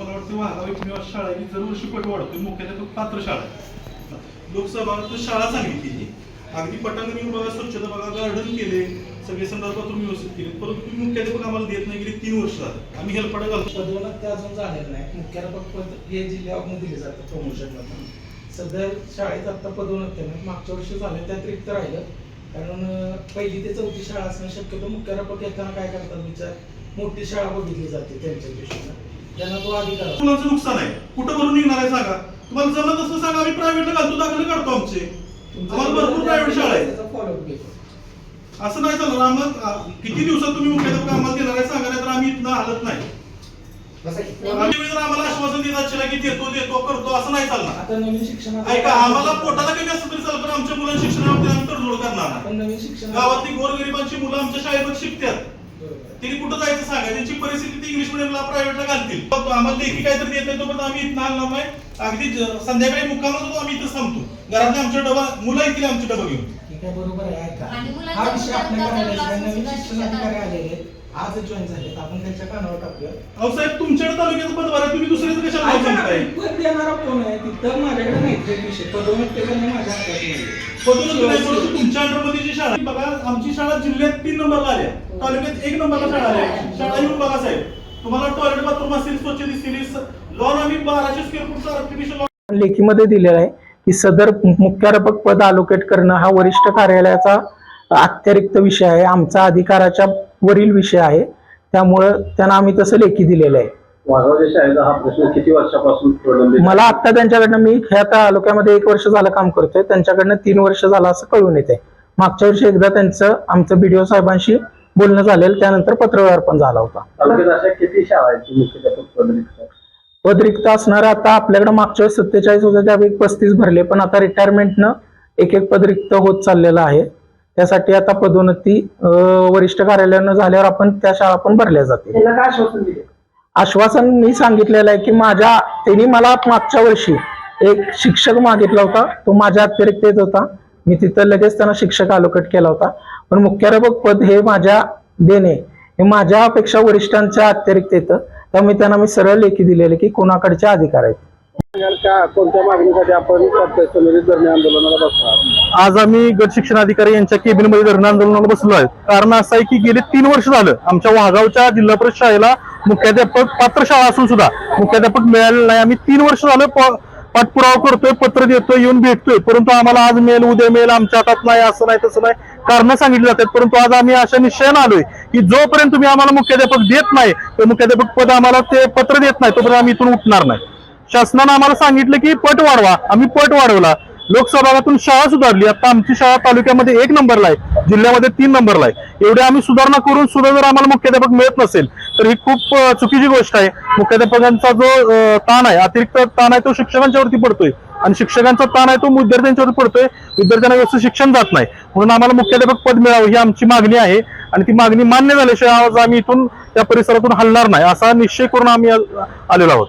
मला वाटतं वाघाव एकमेव शाळा ही की दरवर्षी पट वाढतोय मुख्याध्यापक पात्र शाळा आहे. लोकसभा शाळा चांगली केली अगदी पटांगण बघा स्वच्छता बघा गार्डन केले सगळे संदर्भात तुम्ही व्यवस्थित केले परंतु तुम्ही मुख्याध्यापक आम्हाला देत नाही गेले तीन वर्ष झाले. आम्ही हेल्पाडा घालतो. पदोन्नत ते अजून झालेलं नाही. मुख्याध्यापक पद हे जिल्ह्यावरून दिले जातं प्रमोशन सध्या शाळेत आत्ता पदोन्नत नाही मागच्या वर्षी झालं त्यात रिक्त राहिलं. कारण पहिली ते चौथी शाळा असणं शक्यतो मुख्याध्यापक येताना काय करतात विचार? मोठी शाळा बघितली जाते त्यांच्या दृष्टीनं. त्यांना तो अधिकार असतो. मुलांचं नुकसान आहे? कुठं भरून निघणार आहे सांगा? तुम्हाला जमत असं सांगा आम्ही प्रायव्हेटला घालतो दाखले काढतो आमचे. आम्हाला भरपूर प्रायव्हेट शाळा आहे. घेतो. असं नाही चालणार आम्हाला किती दिवसात तुम्ही मुख्याध्यापक आम्हाला देणार आहे सांगा नाही तर आम्ही इथनं हलत नाही. आम्ही आम्हाला आश्वासन देत असशील की देतो देतो करतो असं नाही चालणार. आता नवीन शिक्षणात ऐका आम्हाला पोटाला कमी असलं तरी चालतं पण आमच्या मुलांच्या शिक्षणामध्ये आम्ही तडजोड करणार नवीन शिक्षण गावातली गोरगरिबांची मुलं आमच्या शाळेमध्ये शिकतात. त्यांनी कुठं जायचं सांगा? त्यांची परिस्थिती ती इंग्लिश मिडियमला प्रायव्हेटला घालतील. पण आम्हाला लेखी काहीतरी देत नाही तोपर्यंत आम्ही इथं आणणार नाही. अगदी संध्याकाळी मुक्कामच होतो आम्ही इथं थांबतो. घरातले आमचे डबा मुलं येतील आमचे डबा घेऊन. ठीक आहे बरोबर आहे हा विषय नवीन शिक्षण अधिकारी. आलेले. आज जॉईन झालेत आपण त्यांच्या कानावर टाकूया. अहो साहेब तुमच्याकडे तालुक्याचं पदभार आहे तुम्ही दुसऱ्याचं कशाला नाव ऐका ना, सांगताय पद देणारा कोण आहे? तिथं माझ्याकडे नाही ते विषय. पदोन्नत ते करणं माझ्या हातात नाही पदोन्नती नाही परंतु तुमच्या अंडरमध्ये जी शाळा आहे, बघा आमची शाळा जिल्ह्यात तीन नंबरला आल्या तालुक्यात एक नंबरला शाळा आल्या शाळा येऊन बघा साहेब तुम्हाला टॉयलेट बाथरूम असतील स्वच्छ दिसतील लॉन आम्ही बाराशे स्क्वेअर फूटचा आर्टिफिशियल लेखीमध्ये दिलेलं आहे की सदर मुख्याध्यापक पद अलोकेट करणं हा वरिष्ठ कार्यालयाचा अतिरिक्त विषय आहे. आमचा अधिकाराच्या वरील विषय आहे. त्यामुळं त्यांना आम्ही तसं लेखी दिलेलं आहे. हा मला आता त्यांच्याकडनं मी ह्या तालुक्यामध्ये एक वर्ष झालं काम करतोय. त्यांच्याकडनं तीन वर्ष झालं असं कळून येते मागच्या वर्षी एकदा त्यांचं आमचं बीडीओ साहेबांशी बोलणं झालेलं त्यानंतर पत्रव्यवहार पण झाला होता. अशा किती शाळा आहेत की मुख्याध्यापक प्रलंबित आहेत? पद रिक्त असणारे आता आपल्याकडे मागच्या वेळेस सत्तेचाळीस होते त्यापैकी पस्तीस भरले पण आता रिटायरमेंटनं एक एक पद रिक्त होत चाललेलं आहे. त्यासाठी आता पदोन्नती वरिष्ठ कार्यालयानं झाल्यावर आपण त्या शाळा पण भरल्या जातील. आश्वासन मी सांगितलेलं आहे की माझ्या त्यांनी मला मागच्या वर्षी एक शिक्षक मागितला होता तो माझ्या अतिरिक्त येत होता. मी तिथं लगेच त्यांना शिक्षक अलोकेट केला होता. पण मुख्याध्यापक पद हे माझ्या देणे हे माझ्यापेक्षा वरिष्ठांच्या अतिरिक्त येतं त्यामुळे त्यांना मी सरळ लेखी दिलेले की कोणाकडचे अधिकार आहेत. कोणत्या मागणीसाठी आपण धरणे आंदोलनाला बसणार आज आम्ही गट शिक्षण अधिकारी यांच्या केबिनमध्ये धरणं आंदोलनाला बसलो आहे. कारण असं आहे की गेले तीन वर्ष झालं आमच्या वाघावच्या जिल्हा परिषद शाळेला मुख्याध्यापक पात्र शाळा असून सुद्धा मुख्याध्यापक मिळालेला नाही. आम्ही तीन वर्ष झालं प- पाठपुरावा करतोय पत्र देतोय येऊन भेटतोय. परंतु आम्हाला आज मेल उद्या मेल आमच्या हातात नाही असं नाही तसं नाही. कारण सांगितली जातात. परंतु आज आम्ही अशा निश्चयानं आलोय की जोपर्यंत तुम्ही आम्हाला मुख्याध्यापक देत नाही तर मुख्याध्यापक पद आम्हाला ते पत्र देत नाही तोपर्यंत आम्ही इथून उठणार नाही. शासनानं आम्हाला सांगितलं की पट वाढवा. आम्ही पट वाढवला. लोकसहभागातून शाळा सुधारली. आता आमची शाळा तालुक्यामध्ये एक नंबरला आहे. जिल्ह्यामध्ये तीन नंबरला आहे. एवढी आम्ही सुधारणा करून सुद्धा जर आम्हाला मुख्याध्यापक मिळत नसेल तर ही खूप चुकीची गोष्ट आहे. मुख्याध्यापकांचा जो ताण आहे अतिरिक्त ताण आहे तो शिक्षकांच्यावरती पडतोय. आणि शिक्षकांचा ताण आहे तो विद्यार्थ्यांच्यावर पडतोय. विद्यार्थ्यांना व्यवस्थित शिक्षण जात नाही. म्हणून आम्हाला मुख्याध्यापक पद मिळावं ही आमची मागणी आहे. आणि ती मागणी मान्य झाल्याशिवाय आज आम्ही इथून त्या परिसरातून हलणार नाही असा निश्चय करून आम्ही आलेलो आहोत.